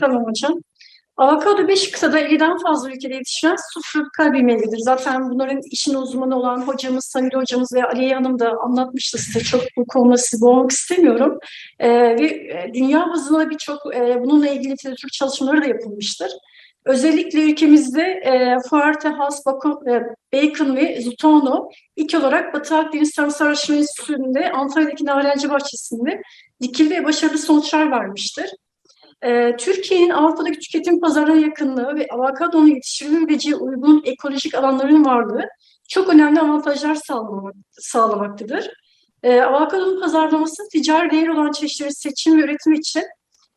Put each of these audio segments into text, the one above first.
Tamam hocam. Avokado 5 kıtada 50'den fazla ülkede yetişen su tropikal bir meyvedir. Zaten bunların işin uzmanı olan hocamız, Samir hocamız ve Aliye Hanım da anlatmıştı size. Çok bu konuda sizi boğmak istemiyorum. Ee, ve e, dünya bazında birçok e, bununla ilgili literatür çalışmaları da yapılmıştır. Özellikle ülkemizde e, Bako- e, Bacon ve Zutono ilk olarak Batı Akdeniz Tarımsal Araştırma Enstitüsü'nde Antalya'daki Narenciye Bahçesi'nde dikili ve başarılı sonuçlar vermiştir. Ee, Türkiye'nin Avrupa'daki tüketim pazarına yakınlığı ve avokadonun yetiştirilebileceği uygun ekolojik alanların varlığı çok önemli avantajlar sağlamak, sağlamaktadır. Ee, avokadonun pazarlaması ticari değer olan çeşitleri seçim ve üretim için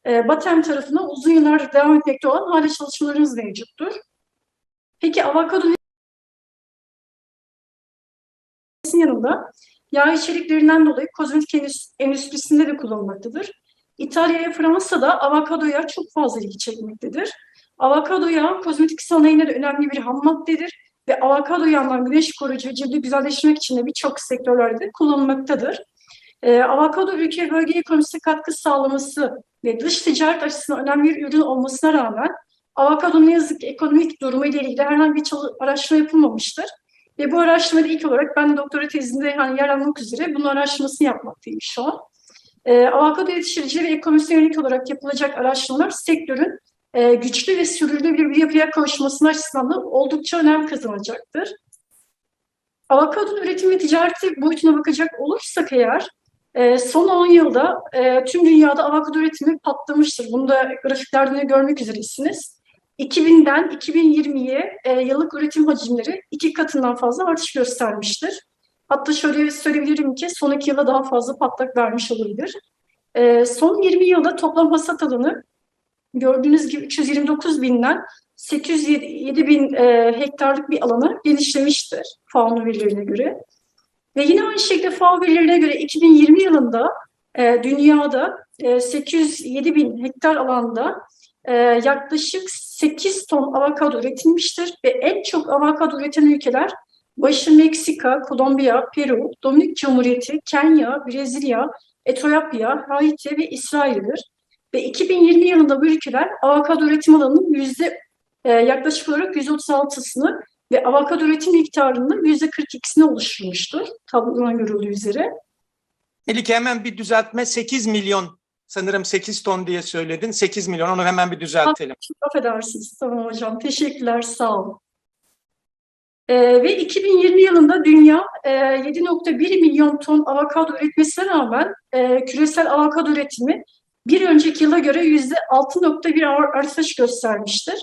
e, BATEM tarafından uzun yıllardır devam etmekte olan hala çalışmalarımız mevcuttur. Peki avokado yanında yağ içeriklerinden dolayı kozmetik endüs- endüstrisinde de kullanılmaktadır. İtalya ve Fransa'da avokado yağı çok fazla ilgi çekmektedir. Avokado yağı kozmetik sanayinde de önemli bir ham maddedir ve avokado yağından güneş koruyucu ve cildi güzelleştirmek için de birçok sektörlerde kullanılmaktadır. Ee, avokado ülke bölge ekonomisine katkı sağlaması ve dış ticaret açısından önemli bir ürün olmasına rağmen avokado ne yazık ki ekonomik durumu ile ilgili herhangi bir araştırma yapılmamıştır. Ve bu araştırmada ilk olarak ben doktora tezinde hani yer almak üzere bunun araştırmasını yapmaktayım şu an. E, avokado yetiştiriciliği ve ekonomisine yönelik olarak yapılacak araştırmalar sektörün e, güçlü ve sürdürülebilir bir yapıya kavuşması açısından da oldukça önem kazanacaktır. Avokadonun üretim ve ticareti boyutuna bakacak olursak eğer, e, son 10 yılda e, tüm dünyada avokado üretimi patlamıştır. Bunu da grafiklerden de görmek üzeresiniz. 2000'den 2020'ye e, yıllık üretim hacimleri iki katından fazla artış göstermiştir. Hatta şöyle söyleyebilirim ki son iki yılda daha fazla patlak vermiş olabilir. Ee, son 20 yılda toplam hasat alanı gördüğünüz gibi 329 binden 807 bin e, hektarlık bir alana genişlemiştir FAO verilerine göre. Ve yine aynı şekilde FAO verilerine göre 2020 yılında e, dünyada e, 807 bin hektar alanda e, yaklaşık 8 ton avokado üretilmiştir ve en çok avokado üreten ülkeler başı Meksika, Kolombiya, Peru, Dominik Cumhuriyeti, Kenya, Brezilya, Etiyopya, Haiti ve İsrail'dir. Ve 2020 yılında bu ülkeler avokado üretim alanının yüzde e, yaklaşık olarak %36'sını ve avokado üretim miktarının yüzde 42'sini oluşturmuştur. Tablodan görüldüğü üzere. Melike hemen bir düzeltme 8 milyon sanırım 8 ton diye söyledin 8 milyon onu hemen bir düzeltelim. Çok affedersiniz. Tamam hocam. Teşekkürler. Sağ olun. Ee, ve 2020 yılında dünya e, 7.1 milyon ton avokado üretmesine rağmen e, küresel avokado üretimi bir önceki yıla göre %6.1 ar- artış göstermiştir.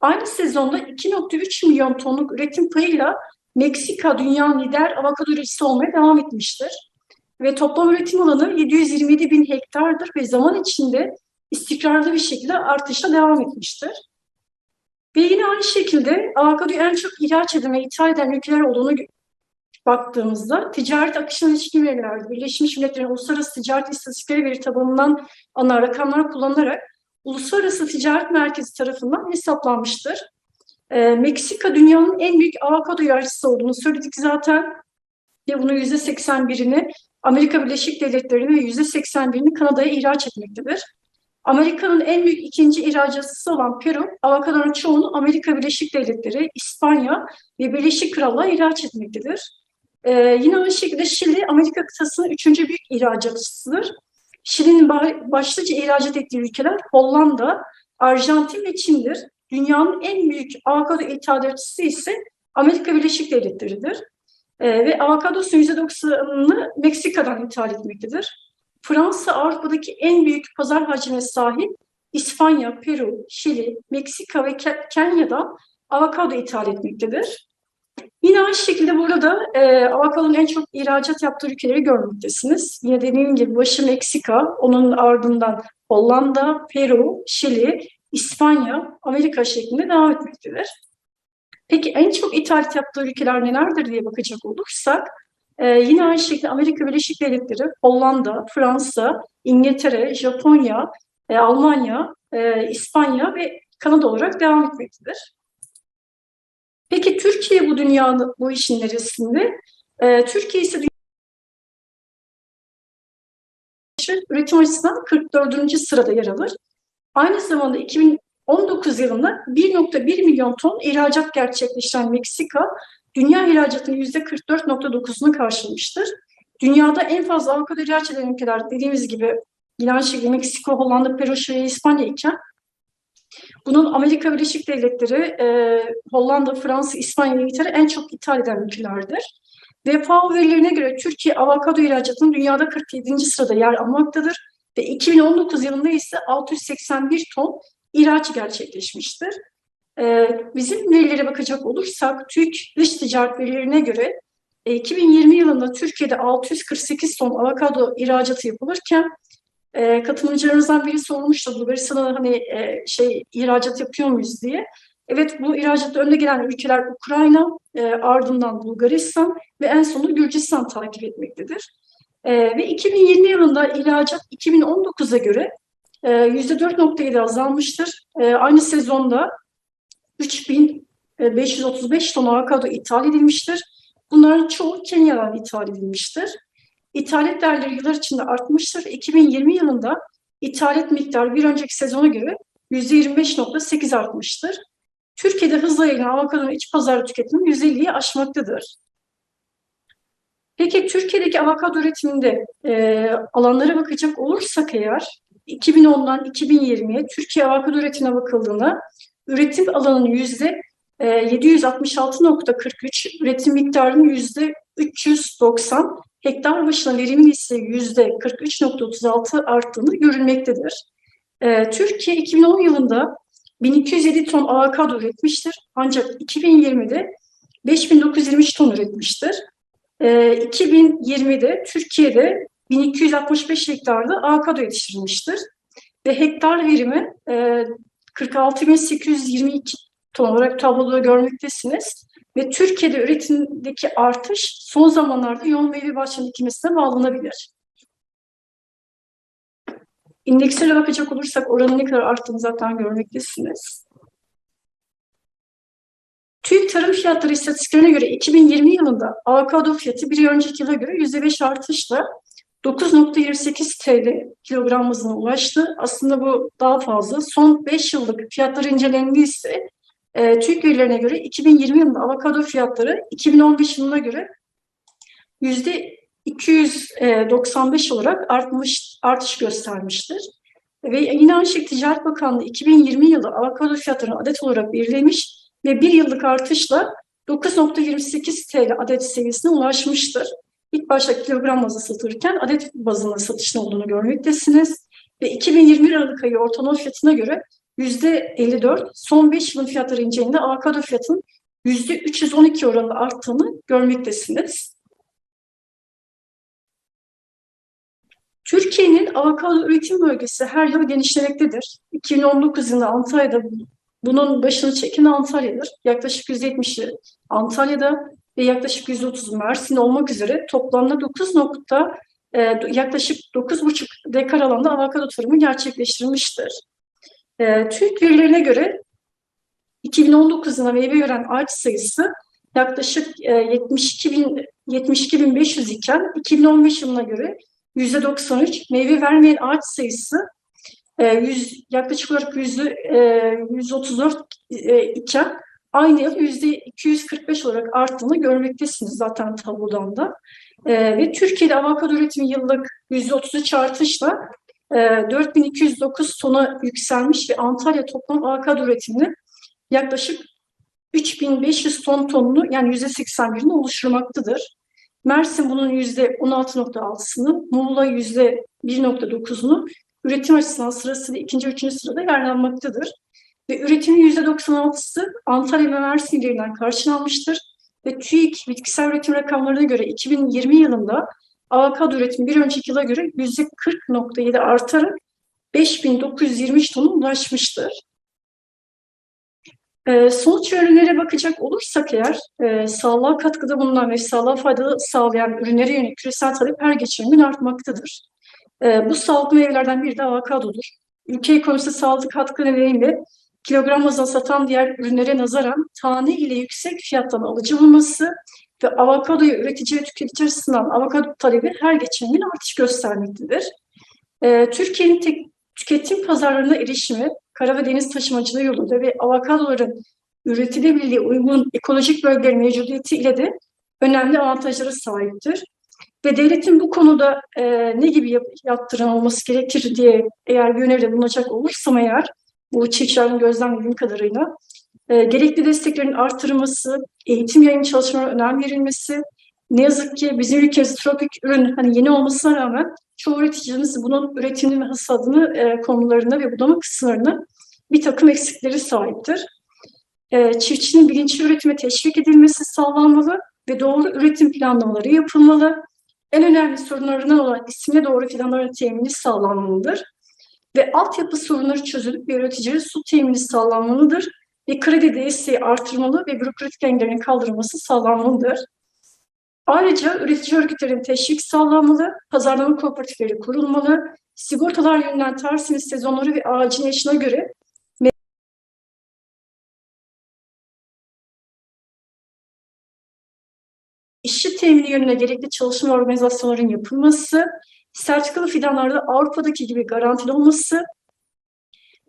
Aynı sezonda 2.3 milyon tonluk üretim payıyla Meksika dünyanın lider avokado üreticisi olmaya devam etmiştir. Ve toplam üretim alanı 727 bin hektardır ve zaman içinde istikrarlı bir şekilde artışa devam etmiştir. Ve yine aynı şekilde avokadoyu en çok ihraç eden ve ithal eden ülkeler olduğunu baktığımızda ticaret akışına ilişkin verilerde Birleşmiş Milletler'in Uluslararası Ticaret İstatistikleri veri tabanından alınan rakamlar kullanılarak Uluslararası Ticaret Merkezi tarafından hesaplanmıştır. Ee, Meksika dünyanın en büyük avokado ihracatçısı olduğunu söyledik zaten ve bunun %81'ini Amerika Birleşik Devletleri'ne ve %81'ini Kanada'ya ihraç etmektedir. Amerika'nın en büyük ikinci ihracatçısı olan Peru, avokadonun çoğunu Amerika Birleşik Devletleri, İspanya ve Birleşik Krallığa ihraç etmektedir. Ee, yine aynı şekilde Şili, Amerika kıtasının üçüncü büyük ihracatçısıdır. Şili'nin ba- başlıca ihracat ettiği ülkeler Hollanda, Arjantin ve Çin'dir. Dünyanın en büyük avokado ithalatçısı ise Amerika Birleşik Devletleri'dir. Ee, ve avokadosun %90'ını Meksika'dan ithal etmektedir. Fransa Avrupa'daki en büyük pazar hacmine sahip İspanya, Peru, Şili, Meksika ve Ke- Kenya'da avokado ithal etmektedir. Yine aynı şekilde burada e, avokadonun en çok ihracat yaptığı ülkeleri görmektesiniz. Yine dediğim gibi başı Meksika, onun ardından Hollanda, Peru, Şili, İspanya, Amerika şeklinde devam etmektedir. Peki en çok ithalat yaptığı ülkeler nelerdir diye bakacak olursak, ee, yine aynı şekilde Amerika Birleşik Devletleri, Hollanda, Fransa, İngiltere, Japonya, e, Almanya, e, İspanya ve Kanada olarak devam etmektedir. Peki Türkiye bu dünyanın bu işin neresinde? Ee, Türkiye ise üretim açısından 44. sırada yer alır. Aynı zamanda 2019 yılında 1.1 milyon ton ihracat gerçekleştiren Meksika, dünya ihracatının %44.9'unu karşılamıştır. Dünyada en fazla avokado ihraç eden ülkeler dediğimiz gibi aynı şekilde Meksika, Hollanda, Peru, Şili, İspanya iken bunun Amerika Birleşik Devletleri, e, Hollanda, Fransa, İspanya, İngiltere en çok ithal eden ülkelerdir. Ve FAO verilerine göre Türkiye avokado ihracatının dünyada 47. sırada yer almaktadır. Ve 2019 yılında ise 681 ton ihraç gerçekleşmiştir. E, bizim verilere bakacak olursak TÜİK dış ticaret verilerine göre e, 2020 yılında Türkiye'de 648 ton avokado ihracatı yapılırken e, katılımcılarımızdan biri sormuştu Bulgaristan'a hani e, şey ihracat yapıyor muyuz diye. Evet bu ihracatta önde gelen ülkeler Ukrayna, e, ardından Bulgaristan ve en sonunda Gürcistan takip etmektedir. E, ve 2020 yılında ihracat 2019'a göre e, %4.7 azalmıştır. E, aynı sezonda 3535 ton avokado ithal edilmiştir. Bunların çoğu Kenya'dan ithal edilmiştir. İthalat değerleri yıllar içinde artmıştır. 2020 yılında ithalat miktarı bir önceki sezona göre %25.8 artmıştır. Türkiye'de hızla yayılan avokadonun iç pazar tüketimi %50'yi aşmaktadır. Peki Türkiye'deki avokado üretiminde e, alanlara bakacak olursak eğer 2010'dan 2020'ye Türkiye avokado üretimine bakıldığında üretim alanının yüzde e, 766.43, üretim miktarının yüzde 390, hektar başına verimin ise yüzde 43.36 arttığını görülmektedir. Ee, Türkiye 2010 yılında 1207 ton avokado üretmiştir. Ancak 2020'de 5923 ton üretmiştir. Ee, 2020'de Türkiye'de 1265 hektarda avokado yetiştirilmiştir. Ve hektar verimi e, 46.822 ton olarak tabloda görmektesiniz. Ve Türkiye'de üretimdeki artış son zamanlarda yoğun meyve bahçelerinin dikilmesine bağlanabilir. İndekslere bakacak olursak oranın ne kadar arttığını zaten görmektesiniz. TÜİK tarım fiyatları istatistiklerine göre 2020 yılında avokado fiyatı bir önceki yıla göre %5 artışla 9.28 TL kilogram ulaştı. Aslında bu daha fazla. Son 5 yıllık fiyatlar incelendiği e, TÜİK verilerine göre 2020 yılında avokado fiyatları 2015 yılına göre yüzde 295 olarak artmış, artış göstermiştir. Ve yine aynı şekilde Ticaret Bakanlığı 2020 yılı avokado fiyatlarını adet olarak belirlemiş ve bir yıllık artışla 9.28 TL adet seviyesine ulaşmıştır. İlk başta kilogram bazı satılırken adet bazında satışın olduğunu görmektesiniz. Ve 2021 Aralık ayı ortalama fiyatına göre %54, son 5 yılın fiyatları incelediğinde avokado fiyatının %312 oranında arttığını görmektesiniz. Türkiye'nin avokado üretim bölgesi her yıl genişlemektedir. 2019 yılında Antalya'da bunun başını çeken Antalya'dır. Yaklaşık %70'i Antalya'da ve yaklaşık %30 Mersin'de olmak üzere toplamda 9 nokta e, yaklaşık 9,5 dekar alanda avokado tarımı gerçekleştirilmiştir. E, TÜİK verilerine göre 2019 yılında meyve veren ağaç sayısı yaklaşık e, 72.500 72 iken 2015 yılına göre %93, meyve vermeyen ağaç sayısı e, 100, yaklaşık olarak yüzde e, 134 e, iken aynı yıl yüzde 245 olarak arttığını görmektesiniz zaten tablodan da. E, ve Türkiye'de avokado üretimi yıllık yüzde 33 artışla e, 4209 tona yükselmiş ve Antalya toplam avokado üretimini yaklaşık 3500 ton tonunu yani yüzde 81'ini oluşturmaktadır. Mersin bunun yüzde 16.6'sını, Muğla yüzde 1.9'unu üretim açısından sırasıyla ikinci, üçüncü sırada yer almaktadır. Ve üretimin yüzde 96'sı Antalya ve Mersin karşılanmıştır. Ve TÜİK bitkisel üretim rakamlarına göre 2020 yılında avokado üretimi bir önceki yıla göre yüzde 40.7 artarak 5923 tona ulaşmıştır. E, sonuç verilere bakacak olursak eğer e, sağlığa katkıda bulunan ve sağlığa faydalı sağlayan ürünlere yönelik küresel talep her geçen gün artmaktadır. E, bu sağlıklı meyvelerden biri de avokadodur. Ülke ekonomisine sağlıklı katkı nedeniyle kilogram bazında satan diğer ürünlere nazaran tane ile yüksek fiyattan alıcı olması ve avokadoyu üretici ve tüketici açısından avokado talebi her geçen gün artış göstermektedir. E, Türkiye'nin tek tüketim pazarlarına erişimi, kara ve deniz taşımacılığı yoluyla ve avokadoların üretilebildiği uygun ekolojik bölgelerin mevcudiyeti ile de önemli avantajlara sahiptir. Ve devletin bu konuda e, ne gibi yap- yaptırım olması gerekir diye eğer bir öneride bulunacak olursam eğer, bu çiftçilerin gözlemlediğim kadarıyla, e, gerekli desteklerin artırılması, eğitim yayın çalışmalarına önem verilmesi, ne yazık ki bizim ülkemizde tropik ürün hani yeni olmasına rağmen çoğu üreticimiz bunun üretimini ve hasadını e, konularında ve budama kısımlarında bir takım eksikleri sahiptir. E, çiftçinin bilinçli üretime teşvik edilmesi sağlanmalı ve doğru üretim planlamaları yapılmalı. En önemli sorunlarından olan isimle doğru fidanların temini sağlanmalıdır. Ve altyapı sorunları çözülüp bir üreticilere su temini sağlanmalıdır. Ve kredi desteği artırmalı ve bürokratik engellerin kaldırılması sağlanmalıdır. Ayrıca üretici örgütlerin teşvik sağlanmalı, pazarlama kooperatifleri kurulmalı, sigortalar yönünden tarsim sezonları ve ağacın yaşına göre işçi temini yönüne gerekli çalışma organizasyonların yapılması, sertifikalı fidanlarda Avrupa'daki gibi garantili olması,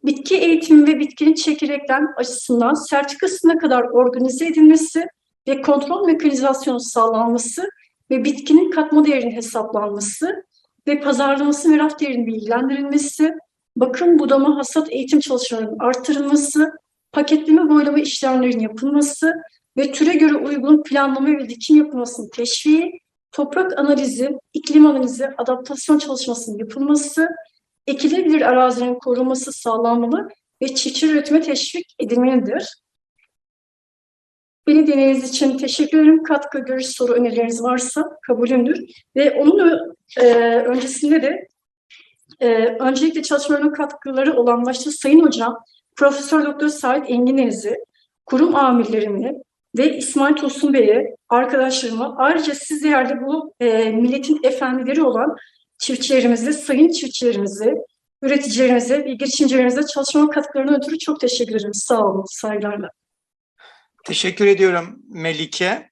bitki eğitimi ve bitkinin çekirdekten açısından sertifikasına kadar organize edilmesi ve kontrol mekanizasyonu sağlanması ve bitkinin katma değerinin hesaplanması ve pazarlaması ve raf değerinin bilgilendirilmesi, bakım, budama, hasat eğitim çalışmalarının artırılması, paketleme, boylama işlemlerinin yapılması ve türe göre uygun planlama ve dikim yapılmasının teşviği, toprak analizi, iklim analizi, adaptasyon çalışmasının yapılması, ekilebilir arazilerin korunması sağlanmalı ve çiftçi üretime teşvik edilmelidir. Beni dinlediğiniz için teşekkür ederim. Katkı, görüş, soru, önerileriniz varsa kabulümdür. Ve onun e, öncesinde de e, öncelikle çalışmalarına katkıları olan başta Sayın Hocam, Profesör Doktor Sait Engin Deniz'i, kurum amirlerini ve İsmail Tosun Bey'e, arkadaşlarıma, ayrıca siz değerli bu e, milletin efendileri olan çiftçilerimize, sayın çiftçilerimize, üreticilerimize ve girişimcilerimize çalışma katkılarına ötürü çok teşekkür ederim. Sağ olun, saygılarla. Teşekkür ediyorum Melike.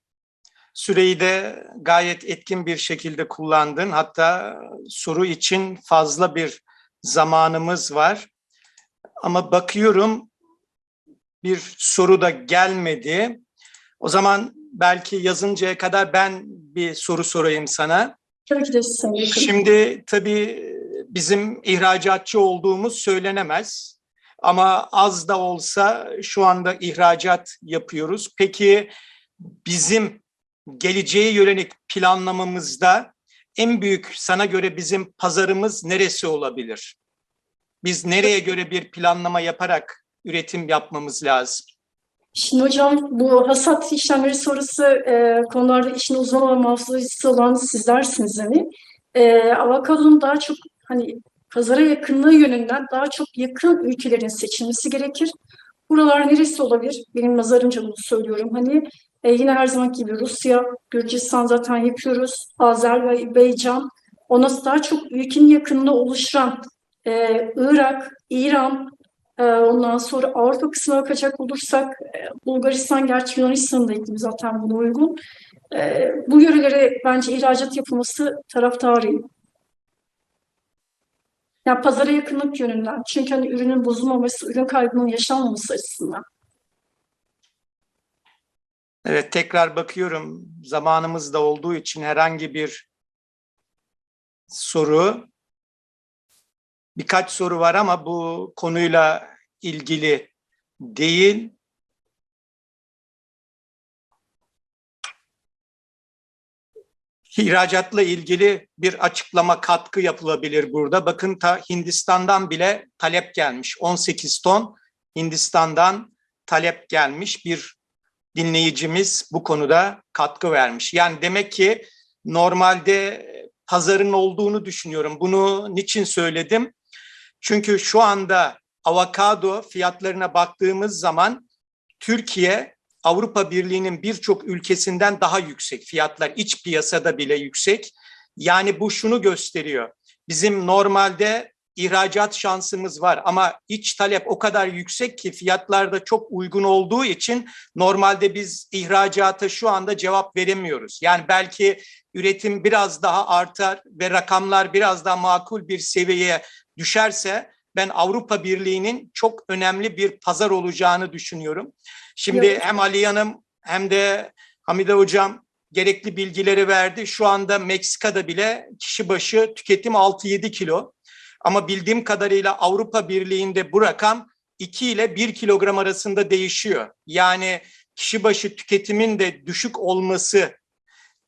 Süreyi de gayet etkin bir şekilde kullandın. Hatta soru için fazla bir zamanımız var. Ama bakıyorum bir soru da gelmedi. O zaman belki yazıncaya kadar ben bir soru sorayım sana. Tabii ki de Bakanım. Şimdi tabii bizim ihracatçı olduğumuz söylenemez. Ama az da olsa şu anda ihracat yapıyoruz. Peki bizim geleceğe yönelik planlamamızda en büyük sana göre bizim pazarımız neresi olabilir? Biz nereye göre bir planlama yaparak üretim yapmamız lazım? Şimdi hocam bu hasat işlemleri sonrası e, konularda işin uzman olan muhafızacısı olan sizlersiniz hani. E, avokadonun daha çok hani pazara yakınlığı yönünden daha çok yakın ülkelerin seçilmesi gerekir. Buralar neresi olabilir? Benim nazarımca bunu söylüyorum. Hani e, yine her zamanki gibi Rusya, Gürcistan zaten yapıyoruz. Azerbaycan, ona daha çok ülkenin yakınında oluşan e, Irak, İran, ondan sonra Avrupa kısmına bakacak olursak e, Bulgaristan, gerçi Yunanistan'da iklim zaten buna uygun. E, bu yörelere bence ihracat yapılması taraftarıyım. Yani pazara yakınlık yönünden. Çünkü hani ürünün bozulmaması, ürün kaybının yaşanmaması açısından. Evet tekrar bakıyorum zamanımız da olduğu için herhangi bir soru birkaç soru var ama bu konuyla ilgili değil. İhracatla ilgili bir açıklama katkı yapılabilir burada. Bakın ta Hindistan'dan bile talep gelmiş. 18 ton Hindistan'dan talep gelmiş bir dinleyicimiz bu konuda katkı vermiş. Yani demek ki normalde pazarın olduğunu düşünüyorum. Bunu niçin söyledim? Çünkü şu anda avokado fiyatlarına baktığımız zaman Türkiye Avrupa Birliği'nin birçok ülkesinden daha yüksek fiyatlar iç piyasada bile yüksek. Yani bu şunu gösteriyor. Bizim normalde ihracat şansımız var ama iç talep o kadar yüksek ki fiyatlar da çok uygun olduğu için normalde biz ihracata şu anda cevap veremiyoruz. Yani belki üretim biraz daha artar ve rakamlar biraz daha makul bir seviyeye düşerse ben Avrupa Birliği'nin çok önemli bir pazar olacağını düşünüyorum. Şimdi Evet. hem Ali Hanım hem de Hamide Hocam gerekli bilgileri verdi. Şu anda Meksika'da bile kişi başı tüketim 6-7 kilo. Ama bildiğim kadarıyla Avrupa Birliği'nde bu rakam 2 ile 1 kilogram arasında değişiyor. Yani kişi başı tüketimin de düşük olması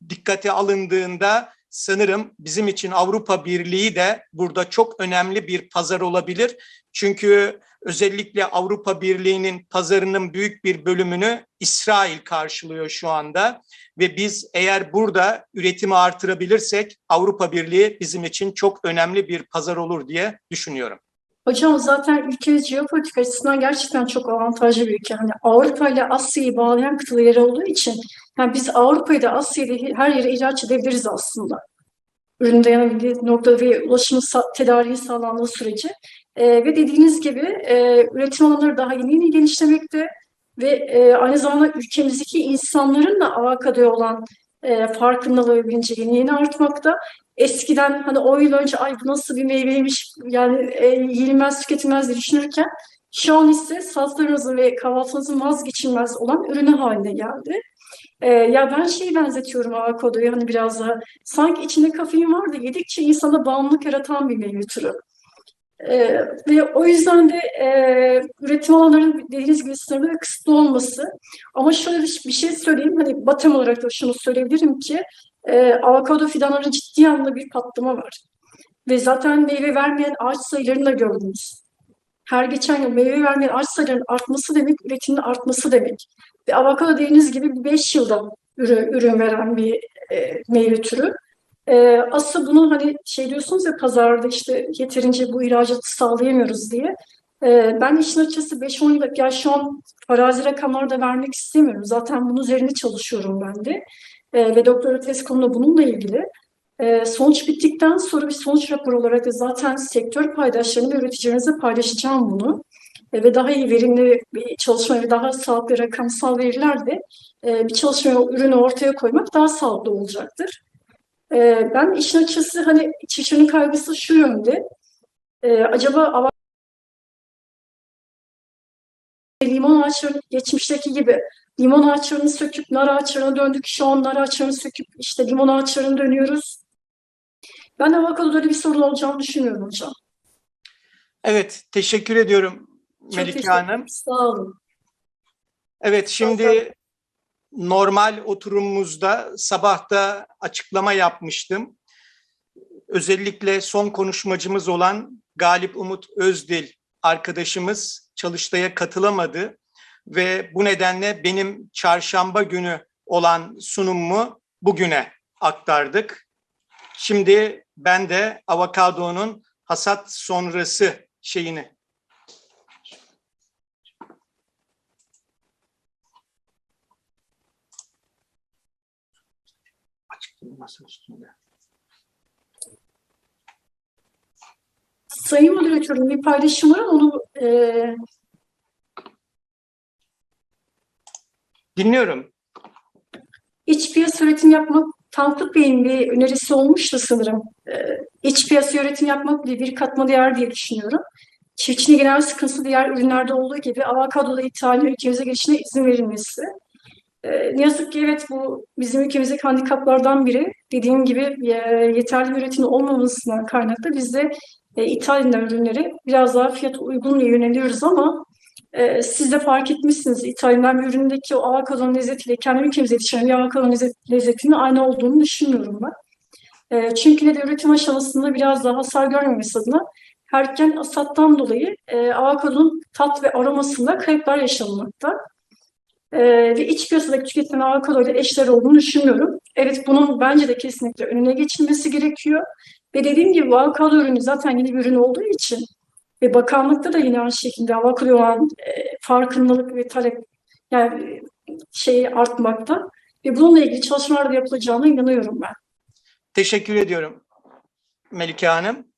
dikkate alındığında sanırım bizim için Avrupa Birliği de burada çok önemli bir pazar olabilir. Çünkü özellikle Avrupa Birliği'nin pazarının büyük bir bölümünü İsrail karşılıyor şu anda ve biz eğer burada üretimi artırabilirsek Avrupa Birliği bizim için çok önemli bir pazar olur diye düşünüyorum. Hocam zaten ülkemiz jeopolitik açısından gerçekten çok avantajlı bir ülke. Hani Avrupa ile Asya'yı bağlayan kıtalı yer olduğu için yani biz Avrupa'yı da Asya'yı her yere ihraç edebiliriz aslında. Ürün dayanabildiği noktada ve ulaşımın tedariği sağlandığı sürece. Ee, ve dediğiniz gibi e, üretim alanları daha yeni yeni genişlemekte ve e, aynı zamanda ülkemizdeki insanların da avokadoya olan e, farkındalığı ve bilinci yeni yeni artmakta. Eskiden hani 10 yıl önce ay bu nasıl bir meyveymiş yani e, yenilmez tüketilmez düşünürken şu an ise sazlarınızın ve kahvaltınızın vazgeçilmez olan ürünü haline geldi. E, ya ben şeyi benzetiyorum avokadoyu hani biraz daha sanki içinde kafein var da yedikçe insana bağımlılık yaratan bir meyve türü. E, ve o yüzden de e, üretim alanlarının dediğiniz gibi sınırlı kısıtlı olması. Ama şöyle bir şey söyleyeyim hani batem olarak da şunu söyleyebilirim ki e, avokado fidanlarının ciddi anlamda bir patlama var. Ve zaten meyve vermeyen ağaç sayılarını da gördünüz. Her geçen yıl meyve vermeyen ağaç sayılarının artması demek, üretimin artması demek. Ve avokado dediğiniz gibi 5 yılda ürün, ürün veren bir e, meyve türü. E, aslında bunu hani şey diyorsunuz ya pazarda işte yeterince bu ihracatı sağlayamıyoruz diye. E, ben işin açıkçası 5-10 yıl, ya şu an farazi rakamlar da vermek istemiyorum. Zaten bunun üzerine çalışıyorum ben de. E, ve doktora tez konumda bununla ilgili. Sonuç bittikten sonra bir sonuç raporu olarak da zaten sektör paydaşlarını ve üreticilerinize paylaşacağım bunu. Ve daha iyi verimli bir çalışma ve daha sağlıklı rakamsal veriler de e, bir çalışma ürünü ortaya koymak daha sağlıklı olacaktır. E, ben işin açıkçası hani çiftçinin kaygısı şu yönde. E, acaba limon ağaçları geçmişteki gibi limon ağaçlarını söküp nar ağaçlarına döndük. Şu an nar ağaçlarını söküp işte limon ağaçlarına dönüyoruz. Ben avokadoda öyle bir sorun olacağını düşünmüyorum hocam. Evet, teşekkür ediyorum Melike Hanım. Sağ olun. Evet, şimdi normal oturumumuzda sabahta açıklama yapmıştım. Özellikle son konuşmacımız olan Galip Umut Özdil arkadaşımız çalıştaya katılamadı ve bu nedenle benim çarşamba günü olan sunumumu bugüne aktardık. Şimdi ben de avokadonun hasat sonrası şeyini açıklaması üstünde. Sayın Moderatörüm bir paylaşım var onu e, Dinliyorum. iç piyasa üretim yapmak Tankut Bey'in bir önerisi olmuştu sanırım. E, iç piyasa üretim yapmak bir, bir katma değer diye düşünüyorum. Çiftçinin genel sıkıntısı diğer ürünlerde olduğu gibi avokadoda ithalin ülkemize geçişine izin verilmesi. E, ne yazık ki evet bu bizim ülkemizdeki handikaplardan biri. Dediğim gibi e, yeterli bir üretimin olmamasından kaynaklı biz de e, ürünleri biraz daha fiyat uygun yöneliyoruz ama e, siz de fark etmişsiniz ithal bir üründeki o avokadonun lezzetiyle kendi ülkemize yetişen bir lezzet, lezzetinin aynı olduğunu düşünmüyorum ben. E, çünkü ne de üretim aşamasında biraz daha hasar görmemesi adına erken hasattan dolayı e, avokadonun tat ve aromasında kayıplar yaşanmakta. E, ve iç piyasadaki tüketilen avokado ile eşler olduğunu düşünmüyorum. Evet bunun bence de kesinlikle önüne geçilmesi gerekiyor. Ve dediğim gibi avokado ürünü zaten yeni bir ürün olduğu için ve bakanlıkta da yine aynı şekilde avokado olan e, farkındalık ve talep yani e, şey artmakta. Ve bununla ilgili çalışmalar da yapılacağına inanıyorum ben. Teşekkür ediyorum Melike Hanım.